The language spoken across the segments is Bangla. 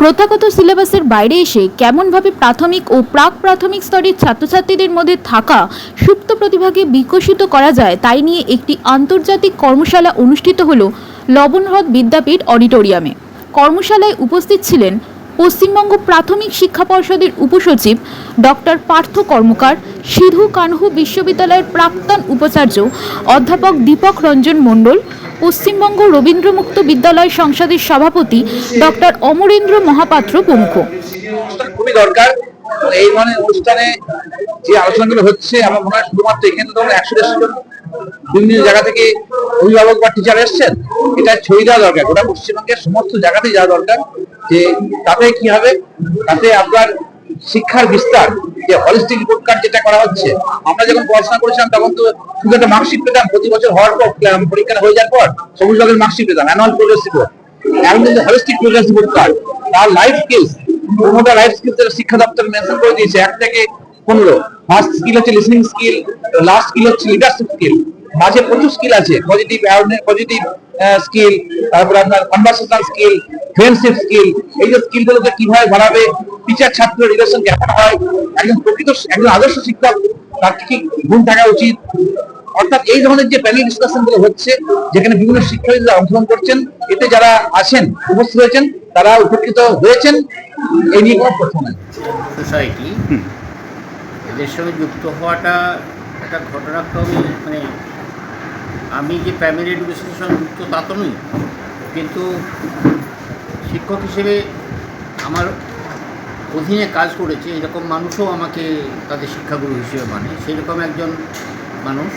প্রথাগত সিলেবাসের বাইরে এসে কেমনভাবে প্রাথমিক ও প্রাক প্রাথমিক স্তরের ছাত্রছাত্রীদের মধ্যে থাকা সুপ্ত প্রতিভাকে বিকশিত করা যায়, তাই নিয়ে একটি আন্তর্জাতিক কর্মশালা অনুষ্ঠিত হল লবণহ্রদ বিদ্যাপীঠ অডিটোরিয়ামে। কর্মশালায় উপস্থিত ছিলেন পশ্চিমবঙ্গ প্রাথমিক শিক্ষা পর্ষদের উপসচিব ডক্টর পার্থ কর্মকার, সিধু কানহু বিশ্ববিদ্যালয়ের প্রাক্তন উপাচার্য অধ্যাপক দীপক রঞ্জন মণ্ডল পশ্চিমবঙ্গ রবীন্দ্রমুক্ত বিদ্যালয় সংসদের সভাপতি ডক্টর অমরেন্দ্র মহাপাত্র প্রমুখ। খুবই দরকার। এই ধরনের অনুষ্ঠানে যে আলোচনাগুলো হচ্ছে, আমার মনে হয় শুধুমাত্র এখানে তো একশো দেড়শো জন বিভিন্ন জায়গা থেকে অভিভাবক বা টিচার এসছেন, এটা ছড়িয়ে দেওয়া দরকার। গোটা পশ্চিমবঙ্গের সমস্ত জায়গাতেই যাওয়া দরকার যে তাতে কি হবে, তাতে আপনার শিক্ষার বিস্তার শিক্ষা দপ্তর মেনশন করে দিয়েছে। এক থেকে পনেরো। ফার্স্ট স্কিল হচ্ছে লিসনিং স্কিল লাস্ট স্কিল হচ্ছে লিডারশিপ স্কিল মাঝে প্রচুর স্কিল আছে পজিটিভ পজিটিভ স্কিল তারপর আপনার স্কিল ফ্রেন্ডশিপ স্কিল এই যে স্কিল গুলোকে কীভাবে বাড়াবে টিচার ছাত্র রিলেশন কেমন হয়, একজন প্রকৃত একজন আদর্শ শিক্ষক, তার কি কি গুণ থাকা উচিত? অর্থাৎ এই ধরনের যে প্যানেল ডিসকাশনগুলো হচ্ছে, যেখানে বিভিন্ন শিক্ষার্থীরা অংশগ্রহণ করছেন, এতে যারা আছেন, উপস্থিত হয়েছেন তারা উপকৃত হয়েছেন, এই নিয়ে কোনো প্রশ্ন নেই। সোসাইটি, এদের সঙ্গে যুক্ত হওয়াটা একটা ঘটনাক্রমে মানে আমি যে প্রাইমারি এডুকেশনের সঙ্গে যুক্ত তা তো নই, কিন্তু শিক্ষক হিসেবে আমার অধীনে কাজ করেছে এরকম মানুষও আমাকে তাদের শিক্ষাগুরু হিসেবে মানে। সেই রকম একজন মানুষ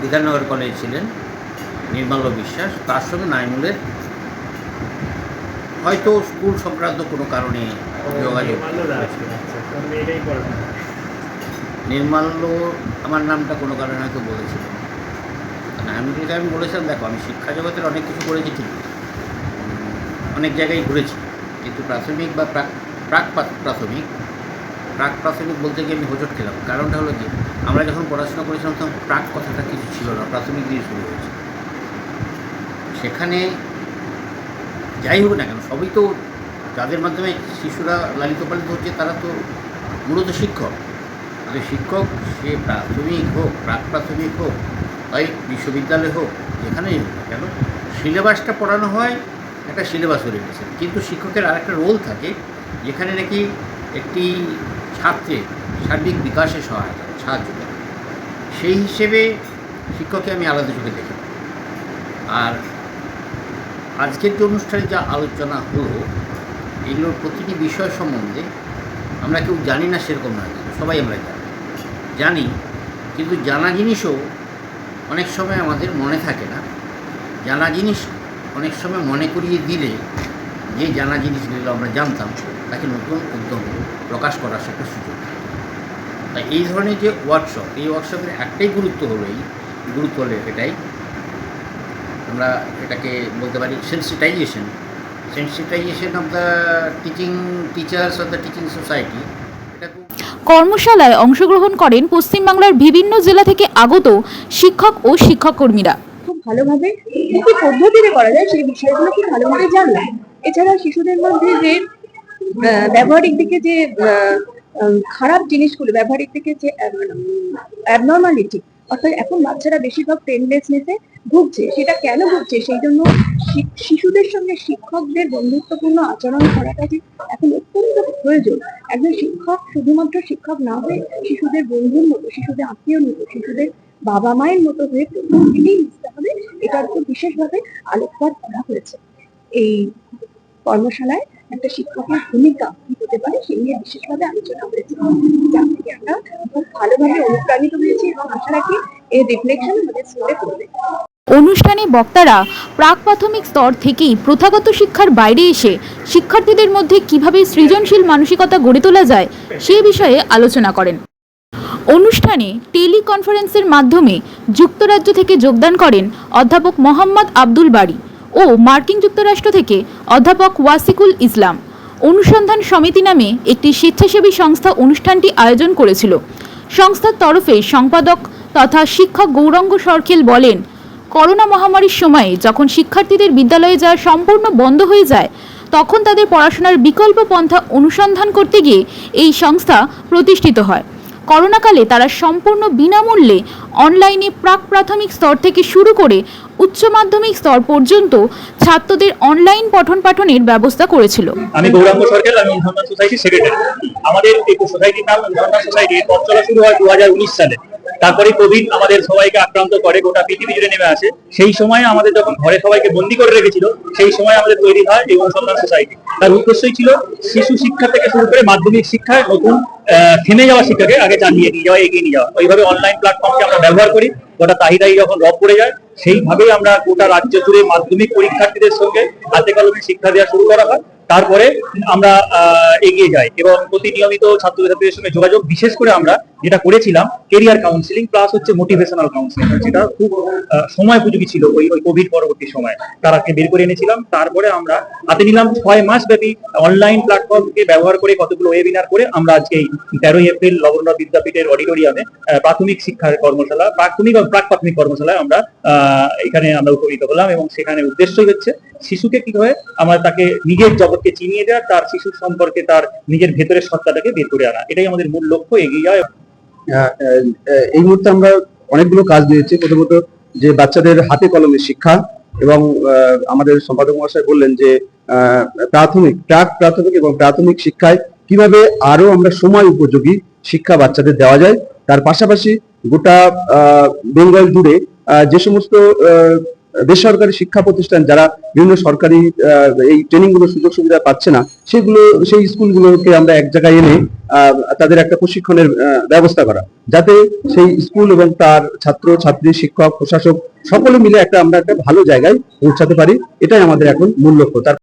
বিধাননগর কলেজ ছিলেন নির্মাল্য বিশ্বাস। তার সঙ্গে নাইমুলের হয়তো স্কুল সংক্রান্ত কোনো কারণে যোগাযোগ। নির্মাল্য আমার নামটা কোনো কারণে হয়তো বলেছিল। নাইমুলকে আমি বলেছিলাম দেখো আমি শিক্ষা জগতের অনেক কিছু করেছি ঠিক। অনেক জায়গায় ঘুরেছি। কিন্তু প্রাথমিক বা প্রাক প্রাক প্রাথমিক প্রাক প্রাথমিক বলতে গিয়ে আমি হোঁচট খেলাম। কারণটা হলো যে, আমরা যখন পড়াশোনা করেছিলাম তখন প্রাক কথাটা কিছু ছিল না, প্রাথমিক দিয়ে শুরু হয়েছে। সেখানে যাই হোক না কেন, সবই তো যাদের মাধ্যমে শিশুরা লালিত পালিত হচ্ছে, তারা তো মূলত শিক্ষক। কিন্তু শিক্ষক সে প্রাথমিক হোক, প্রাক প্রাথমিক হোক, তাই বিশ্ববিদ্যালয় হোক, যেখানেই হোক কেন, সিলেবাসটা পড়ানো হয় একটা সিলেবাস গেছে। কিন্তু শিক্ষকের আরেকটা রোল থাকে, যেখানে নাকি একটি ছাত্রের সার্বিক বিকাশে সহায়তা, সাহায্য করে। সেই হিসেবে শিক্ষককে আমি আলাদা চোখে দেখি। আর আজকের যে অনুষ্ঠানে যা আলোচনা হলো, এগুলোর প্রতিটি বিষয় সম্বন্ধে আমরা কেউ জানি না সেরকম না সবাই আমরা জানি। জানি, কিন্তু জানা জিনিসও অনেক সময় আমাদের মনে থাকে না। জানা জিনিস অনেক সময় মনে করিয়ে দিলে যে জানা জিনিসগুলো আমরা জানতাম, তাকে নতুন উদ্যম প্রকাশ করার একটা সুযোগ। তাই এই ধরনের যে ওয়ার্কশপ এই ওয়ার্কশপের একটাই গুরুত্ব হলো এই গুরুত্ব হলো এটাই। আমরা এটাকে বলতে পারি sensitization sensitization of the teaching teachers of the teaching society কর্মশালায় অংশগ্রহণ করেন পশ্চিমবাংলার বিভিন্ন জেলা থেকে আগত শিক্ষক ও শিক্ষককর্মীরা খুব ভালোভাবে কি পদ্ধতিতে করা যায় সেই বিষয়গুলো খুব ভালোভাবে জানলাম। এছাড়া শিশুদের মধ্যে যে ব্যবহারিক দিকে যে খারাপ জিনিসগুলো, ব্যবহারিক দিকে যে অ্যাবনর্মালিটি অর্থাৎ এখন বাচ্চারা বেশিরভাগ টেনলেসনেসে ভুগছে, সেটা কেন ভুগছে? সেই জন্য শিশুদের সঙ্গে শিক্ষকদের বন্ধুত্বপূর্ণ আচরণ করাটা যে এখন অত্যন্ত প্রয়োজন। একজন শিক্ষক শুধুমাত্র শিক্ষক না হয়ে শিশুদের বন্ধুর মতো, শিশুদের আত্মীয়র মতো, শিশুদের বাবা মায়ের মতো হয়ে প্রথম দিকেই মিশতে হবে এটার উপর বিশেষভাবে আলোকপাত করা হয়েছে। এই কর্মশালায় একটা শিক্ষকের ভূমিকা কি হতে পারে সেই নিয়ে বিশেষভাবে আলোচনা হয়েছে। যার থেকে আমরা খুব ভালোভাবে অনুপ্রাণিত হয়েছি এবং আশা রাখি এর রিফ্লেকশন আমাদের স্কুলে পড়বে। অনুষ্ঠানে বক্তারা প্রাক প্রাথমিক স্তর থেকেই প্রথাগত শিক্ষার বাইরে এসে শিক্ষার্থীদের মধ্যে কীভাবে সৃজনশীল মানসিকতা গড়ে তোলা যায় সে বিষয়ে আলোচনা করেন। অনুষ্ঠানে টেলিকনফারেন্সের মাধ্যমে যুক্তরাজ্য থেকে যোগদান করেন অধ্যাপক মোহাম্মদ আব্দুল বাড়ি ও মার্কিন যুক্তরাষ্ট্র থেকে অধ্যাপক ওয়াসিকুল ইসলাম। অনুসন্ধান সমিতি নামে একটি স্বেচ্ছাসেবী সংস্থা অনুষ্ঠানটি আয়োজন করেছিল। সংস্থার তরফে সম্পাদক তথা শিক্ষক গৌরাঙ্গ সরখেল বলেন, করোনা মহামারীর সময়ে যখন শিক্ষার্থীদের বিদ্যালয়ে যাওয়া সম্পূর্ণ বন্ধ হয়ে যায়, তখন তাদের পড়াশোনার বিকল্প পন্থা অনুসন্ধান করতে গিয়ে এই সংস্থা প্রতিষ্ঠিত হয়। করোনাকালে তারা সম্পূর্ণ বিনামূল্যে অনলাইনে প্রাক প্রাথমিক স্তর থেকে শুরু করে উচ্চ মাধ্যমিক স্তর পর্যন্ত ছাত্রদের অনলাইন পঠন পাঠনের ব্যবস্থা করেছিল। আমি গৌরাঙ্গ সরকার, আমি ধর্ম সোসাইটির সেক্রেটারি আমাদের এই সোসাইটির নাম ধর্ম চলা শুরু হয় দু সালে। তারপরে কোভিড আমাদের সবাইকে আক্রান্ত করে, গোটা পৃথিবী জুড়ে নেমে আসে। সেই সময় আমাদের যখন ঘরে সবাইকে বন্দি করে রেখেছিল, সেই সময় আমাদের তৈরি হয় এই অনুসন্ধান সোসাইটি তার উদ্দেশ্যই ছিল শিশু শিক্ষা থেকে শুরু করে মাধ্যমিক শিক্ষায় নতুন থেমে যাওয়া শিক্ষাকে আগে চালিয়ে নিয়ে যাওয়া, এগিয়ে নিয়ে যাওয়া। ওইভাবে অনলাইন প্ল্যাটফর্মকে আমরা ব্যবহার করি, গোটা তাহিদাই যখন রব পড়ে যায়, সেইভাবেই আমরা গোটা রাজ্য জুড়ে মাধ্যমিক পরীক্ষার্থীদের সঙ্গে হাতে কলমে শিক্ষা দেওয়া শুরু করা হয়। তারপরে আমরা এগিয়ে যাই এবং প্রতি নিয়মিত ছাত্রছাত্রীদের সঙ্গে যোগাযোগ, বিশেষ করে আমরা যেটা করেছিলাম কেরিয়ার কাউন্সিলিং প্লাস হচ্ছে মোটিভেশনাল কাউন্সিলিং যেটা খুব সময় উপযোগী ছিল ওই ওই কোভিড পরবর্তী সময়। তারাকে বের করে এনেছিলাম, তারপরে আমরা হাতে নিলাম ছয় মাস ব্যাপী অনলাইন প্ল্যাটফর্মকে ব্যবহার করে কতগুলো ওয়েবিনার করে আমরা আজকে এই তেরোই এপ্রিল নবরত্ন বিদ্যাপীঠের অডিটোরিয়ামে প্রাথমিক শিক্ষার কর্মশালা, প্রাথমিক ও প্রাক প্রাথমিক কর্মশালায় আমরা এখানে আমরা উপনীত হলাম এবং সেখানে উদ্দেশ্যই হচ্ছে শিশুকে কীভাবে আমরা তাকে নিজের জগৎকে চিনিয়ে দেওয়া তার শিশুর সম্পর্কে তার নিজের ভেতরের সত্তাটাকে বের করে আনা। এটাই আমাদের মূল লক্ষ্য এগিয়ে আহ, এই মুহূর্তে আমরা অনেকগুলো কাজ নিয়েছি প্রথমত যে বাচ্চাদের হাতে কলমে শিক্ষা এবং আমাদের সম্পাদক মহাশয় বললেন যে প্রাথমিক প্রাক প্রাথমিক এবং প্রাথমিক শিক্ষায় কীভাবে আরও আমরা সময় উপযোগী শিক্ষা বাচ্চাদের দেওয়া যায় তার পাশাপাশি গোটা বেঙ্গল জুড়ে যে সমস্ত বেসরকারি শিক্ষা প্রতিষ্ঠান যারা বিভিন্ন সরকারি এই ট্রেনিংগুলো সুযোগ সুবিধা পাচ্ছে না, সেগুলো, সেই স্কুলগুলোকে আমরা এক জায়গায় এনে তাদের একটা প্রশিক্ষণের ব্যবস্থা করা। যাতে সেই স্কুল এবং তার ছাত্র, ছাত্রী, শিক্ষক, প্রশাসক সকলে মিলে একটা আমরা একটা ভালো জায়গায় পৌঁছাতে পারি। এটাই আমাদের এখন মূল লক্ষ্য।